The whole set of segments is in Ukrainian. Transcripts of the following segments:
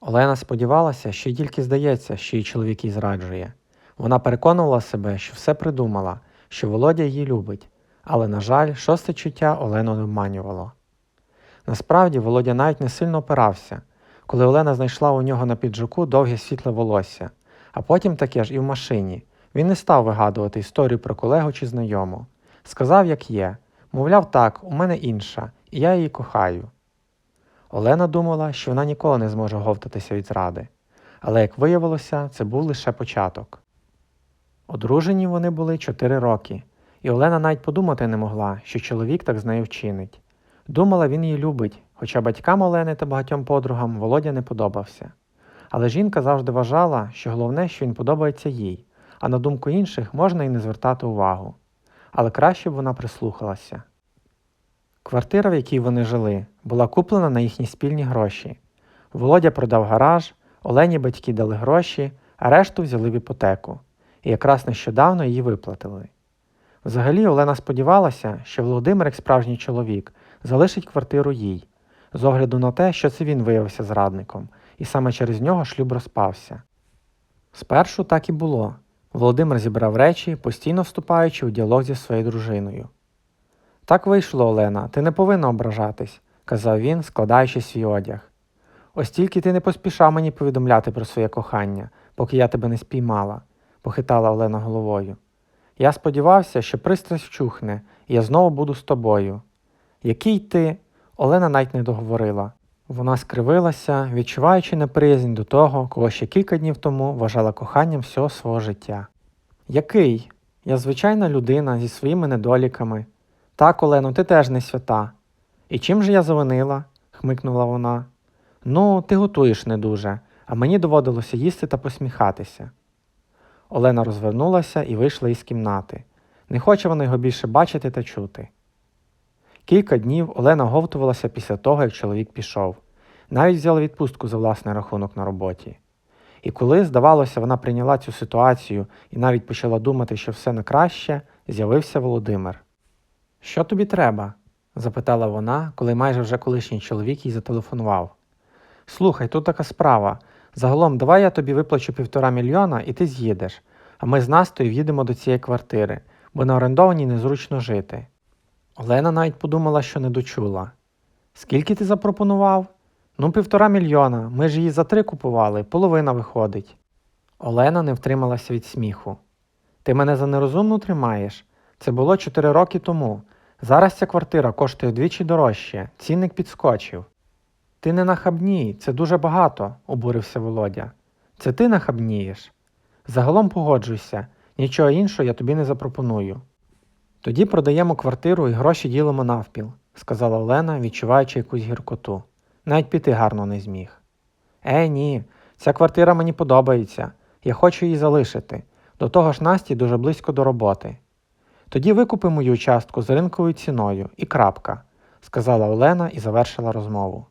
Олена сподівалася, що їй тільки здається, що її чоловік їй зраджує. Вона переконувала себе, що все придумала, що Володя її любить, але, на жаль, шосте чуття Олену не обманювало. Насправді, Володя навіть не сильно опирався, коли Олена знайшла у нього на піджаку довге світле волосся, а потім таке ж і в машині. Він не став вигадувати історію про колегу чи знайому. Сказав, як є, мовляв, так, у мене інша, і я її кохаю. Олена думала, що вона ніколи не зможе говтатися від зради, але, як виявилося, це був лише початок. Одружені вони були чотири роки, і Олена навіть подумати не могла, що чоловік так з нею вчинить. Думала, він її любить, хоча батькам Олени та багатьом подругам Володя не подобався. Але жінка завжди вважала, що головне, що він подобається їй, а на думку інших можна і не звертати увагу. Але краще б вона прислухалася. Квартира, в якій вони жили, була куплена на їхні спільні гроші. Володя продав гараж, Олені батьки дали гроші, а решту взяли в іпотеку. І якраз нещодавно її виплатили. Взагалі Олена сподівалася, що Володимир, як справжній чоловік, залишить квартиру їй, з огляду на те, що це він виявився зрадником, і саме через нього шлюб розпався. Спершу так і було. Володимир зібрав речі, постійно вступаючи у діалог зі своєю дружиною. Так вийшло, Олена, ти не повинна ображатись, казав він, складаючи свій одяг. Ось тільки ти не поспішав мені повідомляти про своє кохання, поки я тебе не спіймала, похитала Олена головою. Я сподівався, що пристрасть вчухне, і я знову буду з тобою. Який ти? Олена навіть не договорила. Вона скривилася, відчуваючи неприязнь до того, кого ще кілька днів тому вважала коханням всього свого життя. Який? Я звичайна людина зі своїми недоліками. Так, Олено, ти теж не свята. І чим же я завинила? хмикнула вона. Ну, ти готуєш не дуже, а мені доводилося їсти та посміхатися. Олена розвернулася і вийшла із кімнати. Не хоче вона його більше бачити та чути. Кілька днів Олена говтувалася після того, як чоловік пішов. Навіть взяла відпустку за власний рахунок на роботі. І коли, здавалося, вона прийняла цю ситуацію і навіть почала думати, що все на краще, з'явився Володимир. Що тобі треба? запитала вона, коли майже вже колишній чоловік їй зателефонував. Слухай, тут така справа. Загалом, давай я тобі виплачу півтора мільйона і ти з'їдеш, а ми з Настою в'їдемо до цієї квартири, бо на орендованій незручно жити. Олена навіть подумала, що не дочула. Скільки ти запропонував? Ну, півтора мільйона. Ми ж її за три купували, половина виходить. Олена не втрималася від сміху. Ти мене за нерозумну тримаєш? Це було чотири роки тому. Зараз ця квартира коштує вдвічі дорожче, цінник підскочив. Ти не нахабній, це дуже багато, обурився Володя. Це ти нахабнієш. Загалом погоджуйся, нічого іншого я тобі не запропоную. Тоді продаємо квартиру і гроші ділимо навпіл, сказала Олена, відчуваючи якусь гіркоту. Навіть піти гарно не зміг. Е, ні, ця квартира мені подобається. Я хочу її залишити. До того ж Насті дуже близько до роботи. Тоді викупи мою частку з ринковою ціною і крапка, сказала Олена і завершила розмову.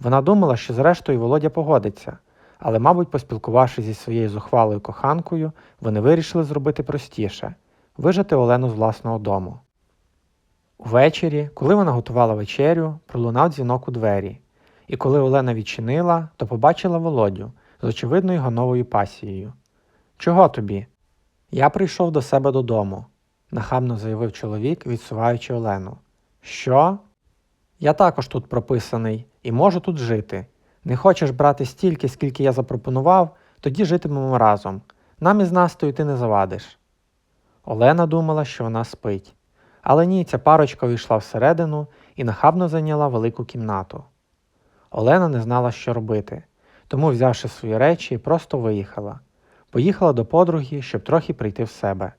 Вона думала, що зрештою Володя погодиться, але, мабуть, поспілкувавшись зі своєю зухвалою коханкою, вони вирішили зробити простіше вижити Олену з власного дому. Увечері, коли вона готувала вечерю, пролунав дзвінок у двері, і коли Олена відчинила, то побачила Володю з очевидно його новою пасією. Чого тобі? Я прийшов до себе додому, нахабно заявив чоловік, відсуваючи Олену. Що? Я також тут прописаний і можу тут жити. Не хочеш брати стільки, скільки я запропонував, тоді житимемо разом. Нам із Настою ти не завадиш. Олена думала, що вона спить. Але ні, ця парочка увійшла всередину і нахабно зайняла велику кімнату. Олена не знала, що робити, тому, взявши свої речі, просто виїхала. Поїхала до подруги, щоб трохи прийти в себе.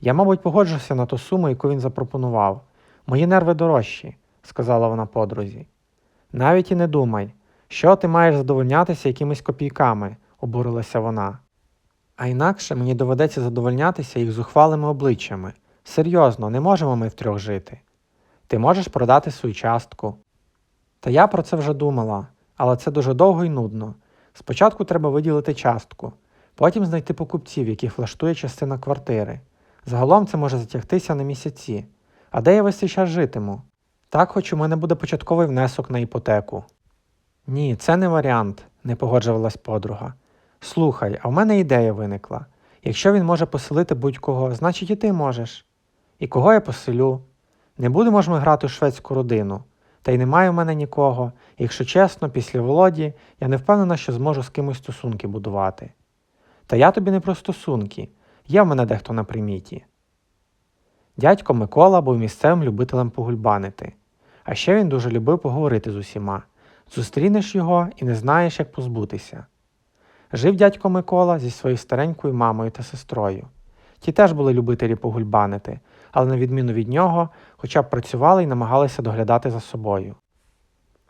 Я, мабуть, погоджуся на ту суму, яку він запропонував. Мої нерви дорожчі, сказала вона подрузі. Навіть і не думай, що ти маєш задовольнятися якимись копійками, обурилася вона. А інакше мені доведеться задовольнятися їх зухвалими обличчями. Серйозно, не можемо ми втрьох жити. Ти можеш продати свою частку. Та я про це вже думала, але це дуже довго і нудно. Спочатку треба виділити частку, потім знайти покупців, яких влаштує частина квартири. Загалом це може затягтися на місяці. А де я весь цей час житиму? Так, хоч у мене буде початковий внесок на іпотеку. Ні, це не варіант, не погоджувалась подруга. Слухай, а в мене ідея виникла. Якщо він може поселити будь-кого, значить і ти можеш. І кого я поселю? Не будемо ж ми грати у шведську родину. Та й немає в мене нікого. Якщо чесно, після Володі я не впевнена, що зможу з кимось стосунки будувати. Та я тобі не про стосунки, є в мене дехто на приміті. Дядько Микола був місцевим любителем погульбанити, а ще він дуже любив поговорити з усіма. Зустрінеш його і не знаєш, як позбутися. Жив дядько Микола зі своєю старенькою мамою та сестрою. Ті теж були любителі погульбанити, але на відміну від нього, хоча б працювали і намагалися доглядати за собою.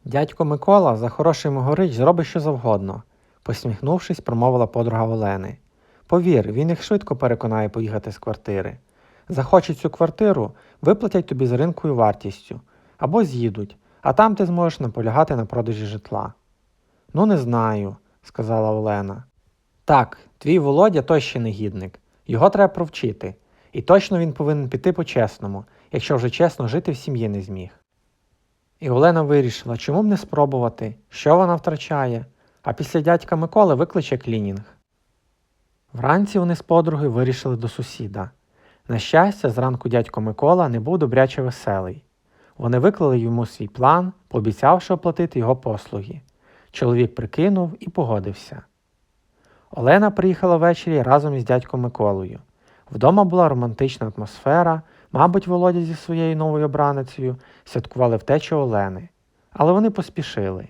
Дядько Микола за хороший могорич зробить що завгодно, посміхнувшись, промовила подруга Олени. Повір, він їх швидко переконає поїхати з квартири. Захочуть цю квартиру, виплатять тобі з ринкою вартістю, або з'їдуть, а там ти зможеш наполягати на продажі житла. Ну, не знаю, сказала Олена. Так, твій Володя той ще негідник. Його треба провчити. І точно він повинен піти по-чесному, якщо вже чесно жити в сім'ї не зміг. І Олена вирішила, чому б не спробувати, що вона втрачає, а після дядька Миколи викличе клінінг. Вранці вони з подругою вирішили до сусіда. На щастя, зранку дядько Микола не був добряче веселий. Вони виклали йому свій план, пообіцявши оплатити його послуги. Чоловік прикинув і погодився. Олена приїхала ввечері разом із дядьком Миколою. Вдома була романтична атмосфера, мабуть, Володя зі своєю новою обраницею святкували втечу Олени, але вони поспішили.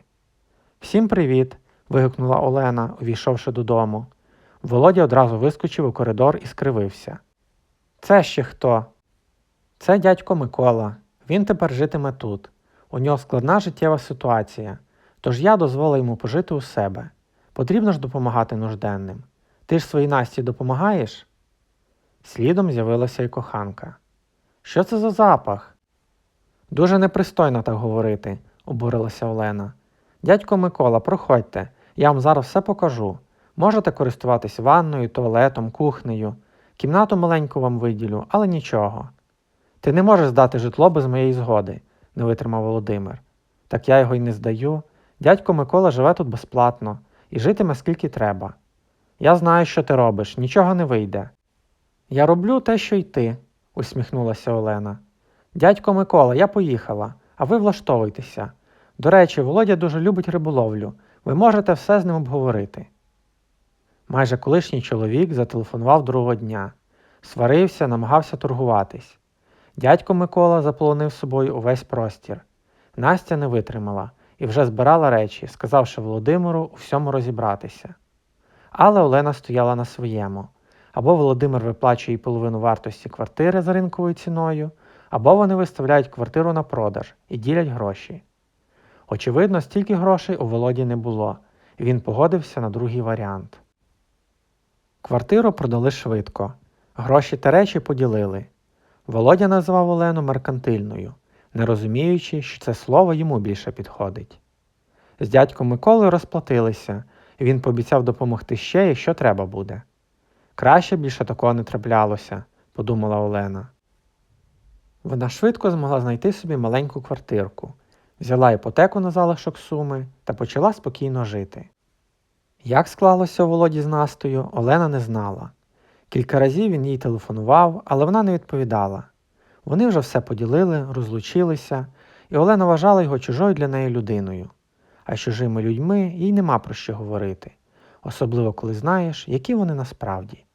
Всім привіт. вигукнула Олена, увійшовши додому. Володя одразу вискочив у коридор і скривився. Це ще хто? Це дядько Микола. Він тепер житиме тут. У нього складна життєва ситуація, тож я дозволив йому пожити у себе. Потрібно ж допомагати нужденним. Ти ж своїй Насті допомагаєш? Слідом з'явилася й коханка. Що це за запах? Дуже непристойно так говорити, обурилася Олена. Дядько Микола, проходьте, я вам зараз все покажу. Можете користуватись ванною, туалетом, кухнею. Кімнату маленьку вам виділю, але нічого. Ти не можеш здати житло без моєї згоди, не витримав Володимир. Так я його й не здаю. Дядько Микола живе тут безплатно і житиме скільки треба. Я знаю, що ти робиш, нічого не вийде. Я роблю те, що й ти, усміхнулася Олена. Дядько Микола, я поїхала, а ви влаштовуйтеся. До речі, Володя дуже любить риболовлю. Ви можете все з ним обговорити. Майже колишній чоловік зателефонував другого дня, сварився, намагався торгуватись. Дядько Микола заполонив собою увесь простір. Настя не витримала і вже збирала речі, сказавши Володимиру у всьому розібратися. Але Олена стояла на своєму. Або Володимир виплачує половину вартості квартири за ринковою ціною, або вони виставляють квартиру на продаж і ділять гроші. Очевидно, стільки грошей у Володі не було, і він погодився на другий варіант. Квартиру продали швидко, гроші та речі поділили. Володя назвав Олену меркантильною, не розуміючи, що це слово йому більше підходить. З дядьком Миколою розплатилися, і він пообіцяв допомогти ще, якщо треба буде. Краще більше такого не траплялося, подумала Олена. Вона швидко змогла знайти собі маленьку квартирку, взяла іпотеку на залишок суми та почала спокійно жити. Як склалося у Володі з Настою, Олена не знала. Кілька разів він їй телефонував, але вона не відповідала. Вони вже все поділили, розлучилися, і Олена вважала його чужою для неї людиною. А з чужими людьми їй нема про що говорити, особливо коли знаєш, які вони насправді.